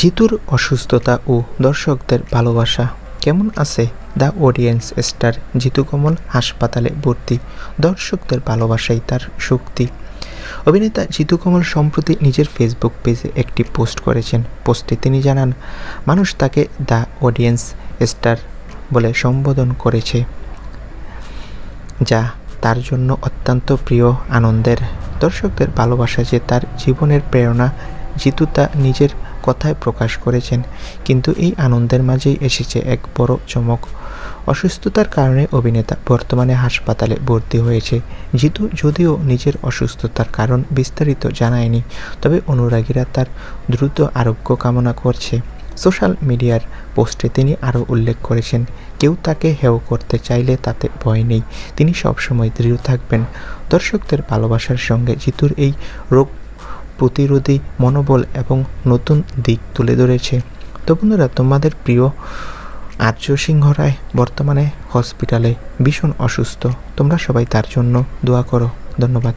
জিতুর অসুস্থতা ও দর্শকদের ভালোবাসা কেমন আছে? The audience star Jeetu Kamal হাসপাতালে ভর্তি, দর্শকদের ভালোবাসাই তার শক্তি। অভিনেতা জিতু কমল সম্প্রতি নিজের ফেসবুক পেজে একটি পোস্ট করেছেন। পোস্টে তিনি জানান, মানুষ তাকে দ্য অডিয়েন্স স্টার বলে সম্বোধন করেছে, যা তার জন্য অত্যন্ত প্রিয় আনন্দের। দর্শকদের ভালোবাসা যে তার জীবনের প্রেরণা, জিতু তা নিজের কথায় প্রকাশ করেছেন, কিন্তু এই আনন্দের মাঝেই এসেছে এক বড় চমক। অসুস্থতার কারণে অভিনেতা বর্তমানে হাসপাতালে ভর্তি হয়েছে। জিতু যদিও নিজের অসুস্থতার কারণ বিস্তারিত জানায়নি, তবে অনুরাগীরা তার দ্রুত আরোগ্য কামনা করছে। সোশ্যাল মিডিয়ার পোস্টে তিনি আরও উল্লেখ করেছেন, কেউ তাকে হেও করতে চাইলে তাতে ভয় নেই, তিনি সবসময় দৃঢ় থাকবেন। দর্শকদের ভালোবাসার সঙ্গে জিতুর এই রোগ প্রতিরোধী, মনোবল এবং নতুন দিক তুলে ধরেছে। তো বন্ধুরা, তোমাদের প্রিয় আর্য সিংহ রায় বর্তমানে হসপিটালে ভীষণ অসুস্থ। তোমরা সবাই তার জন্য দোয়া করো। ধন্যবাদ।